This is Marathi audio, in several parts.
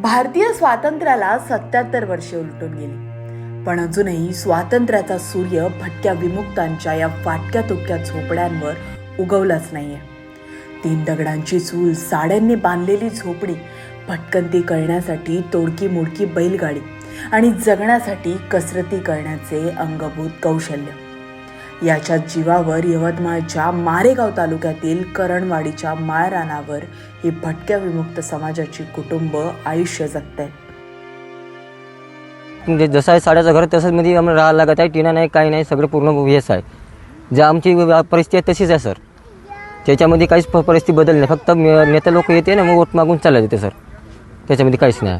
भारतीय स्वातंत्र्याला सत्याहत्तर वर्षे उलटून गेली. पण अजूनही स्वातंत्र्याचा सूर्य भटक्या विमुक्तांच्या या फाटक्या तुटक्या झोपड्यांवर उगवलाच नाहीये. तीन दगडांची चूल साड्यांनी बांधलेली झोपडी भटकंती करण्यासाठी तोडकी मोडकी बैलगाडी आणि जगण्यासाठी कसरती करण्याचे अंगभूत कौशल्य. याच्या जीवावर यवतमाळच्या मारेगाव तालुक्यातील करणवाडीच्या माळरानावर ही भटक्या विमुक्त समाजाची कुटुंब आयुष्य जगत म्हणजे जसं आहे साड्याचं घर तसंच मध्ये आम्हाला राहायला लागत आहे. टिना नाही काही नाही सगळं पूर्ण हेच आहे. जे आमची परिस्थिती आहे तशीच आहे सर. त्याच्यामध्ये काहीच परिस्थिती बदल नाही. फक्त नेते लोक येते ना मग वोट मागून चालले जाते सर. त्याच्यामध्ये काहीच नाही.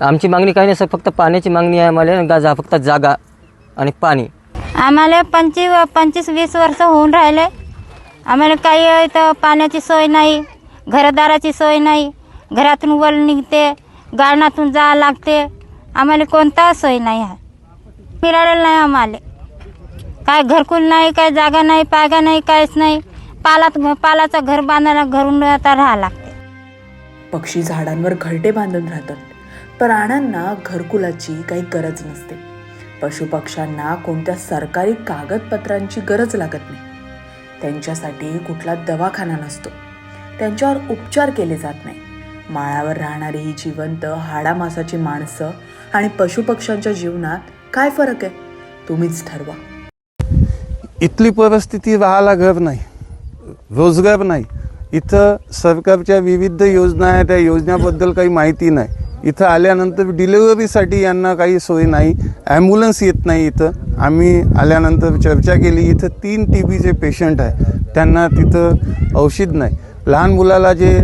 आमची मागणी काही नाही सर. फक्त पाण्याची मागणी आहे आम्हाला. गा- जा फक्त जागा आणि पाणी. आम्हाला पंचवीस पंचवीस वीस वर्ष होऊन राहिले. आम्हाला काही इथं पाण्याची सोय नाही घरदाराची सोय नाही. घरातून वल निघते गार्डनातून जा लागते. आम्हाला कोणता सोय नाही आहे. फिरायला नाही आम्हाला. काय घरकुल नाही काय जागा नाही पायगा नाही काहीच नाही. पालात पालाचं घर बांधायला घरून आता राहा लागते. पक्षी झाडांवर घरटे बांधून राहतात. प्राण्यांना घरकुलाची काही गरज नसते. पशुपक्ष्यांना कोणत्या सरकारी कागदपत्रांची गरज लागत नाही. त्यांच्यासाठी कुठला दवाखाना नसतो. त्यांच्यावर उपचार केले जात नाही. माळावर राहणारी ही जिवंत हाडामासाची माणसं आणि पशुपक्ष्यांच्या जीवनात काय फरक आहे? तुम्हीच ठरवा. इथली परिस्थिती राहायला घर नाही. रोजगार नाही. इथं सरकारच्या विविध योजना आहेत. त्या योजनाबद्दल काही माहिती नाही. इथं आल्यानंतर डिलेवरीसाठी यांना काही सोय नाही ॲम्ब्युलन्स येत नाही इथं. आम्ही आल्यानंतर चर्चा केली इथं तीन टी बीचे पेशंट आहे. त्यांना तिथं औषध नाही. लहान मुलाला जे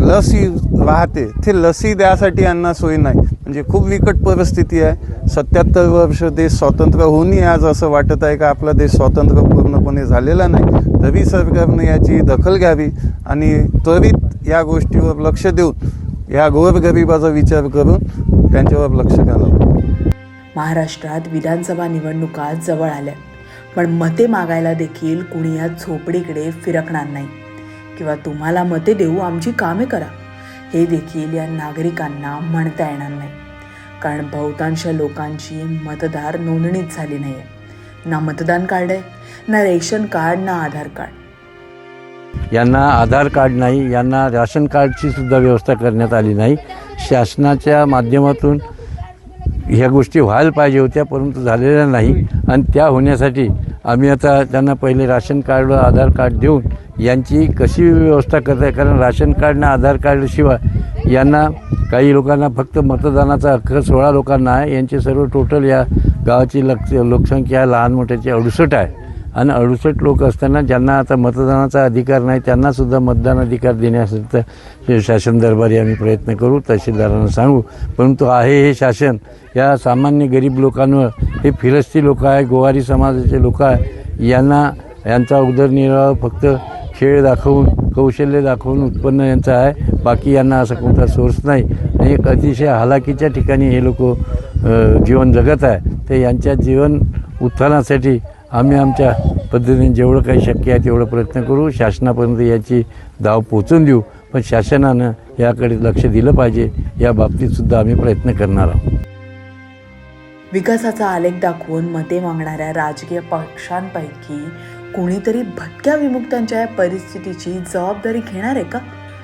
लसी राहते ते लसी द्यासाठी यांना सोय नाही. म्हणजे खूप बिकट परिस्थिती आहे. सत्याहत्तर वर्ष देश स्वतंत्र होऊनही आज असं वाटत आहे का आपला देश स्वतंत्र पूर्णपणे झालेला नाही? तरी सरकारने याची दखल घ्यावी आणि त्वरित या गोष्टीवर लक्ष देऊन या गोरगरिबाचा विचार करून त्यांच्यावर लक्ष घालावं. महाराष्ट्रात विधानसभा निवडणुका जवळ आल्या. पण मते मागायला देखील कुणी या झोपडीकडे फिरकणार नाही. किंवा तुम्हाला मते देऊ आमची कामे करा. हे देखील या नागरिकांना म्हणता येणार नाही. कारण बहुतांश लोकांची मतदार नोंदणीच झाली नाही आहे ना मतदान कार्ड आहे ना रेशन कार्ड ना आधार कार्ड. यांना आधार कार्ड नाही यांना राशन कार्डची सुद्धा व्यवस्था करण्यात आली नाही. शासनाच्या माध्यमातून ह्या गोष्टी व्हायला पाहिजे होत्या परंतु झालेल्या नाही. आणि त्या होण्यासाठी आम्ही आता त्यांना पहिले राशन कार्ड व आधार कार्ड देऊन यांची कशी व्यवस्था करत आहे कारण राशन कार्ड आणि आधार कार्डशिवाय यांना काही लोकांना फक्त मतदानाचा हक्क सोळा लोकांना आहे. यांचे सर्व टोटल या गावाची लक्ष लोकसंख्या लहान मोठ्याची अडुसट आहे. आणि अडुसष्ट लोक असताना ज्यांना आता मतदानाचा अधिकार नाही त्यांनासुद्धा मतदान अधिकार देण्यासाठी हे शासन दरबारी आम्ही प्रयत्न करू तहसीलदारांना सांगू. परंतु आहे हे शासन या सामान्य गरीब लोकांवर हे फिरस्ती लोक आहे गोवारी समाजाचे लोक आहे यांना यांचा उदरनिर्वाह फक्त खेळ दाखवून कौशल्य दाखवून उत्पन्न यांचं आहे बाकी यांना असा कोणता सोर्स नाही. आणि एक अतिशय हालाकीच्या ठिकाणी हे लोक जीवन जगत आहे. तर यांच्या जीवन उत्थानासाठी आम्ही आमच्या पद्धतीने जेवढं काही शक्य आहे तेवढं प्रयत्न करू. शासनापर्यंत याची धाव पोचून देऊ. पण शासनानं याकडे लक्ष दिलं पाहिजे. या बाबतीतसुद्धा आम्ही प्रयत्न करणार आहोत. विकासाचा आलेख दाखवून मते मागणाऱ्या राजकीय पक्षांपैकी कुणीतरी भटक्या विमुक्तांच्या या परिस्थितीची जबाबदारी घेणार आहे का?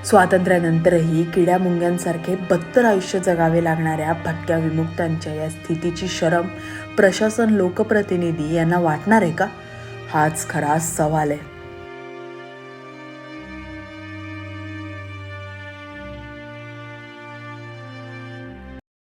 स्वातंत्र्यानंतरही किड्या मुंग्यांसारखे बत्तर आयुष्य जगावे लागणाऱ्या भटक्या विमुक्तांच्या या स्थितीची शरम प्रशासन लोकप्रतिनिधी यांना वाटणार आहे का? हाच खरा सवाल आहे.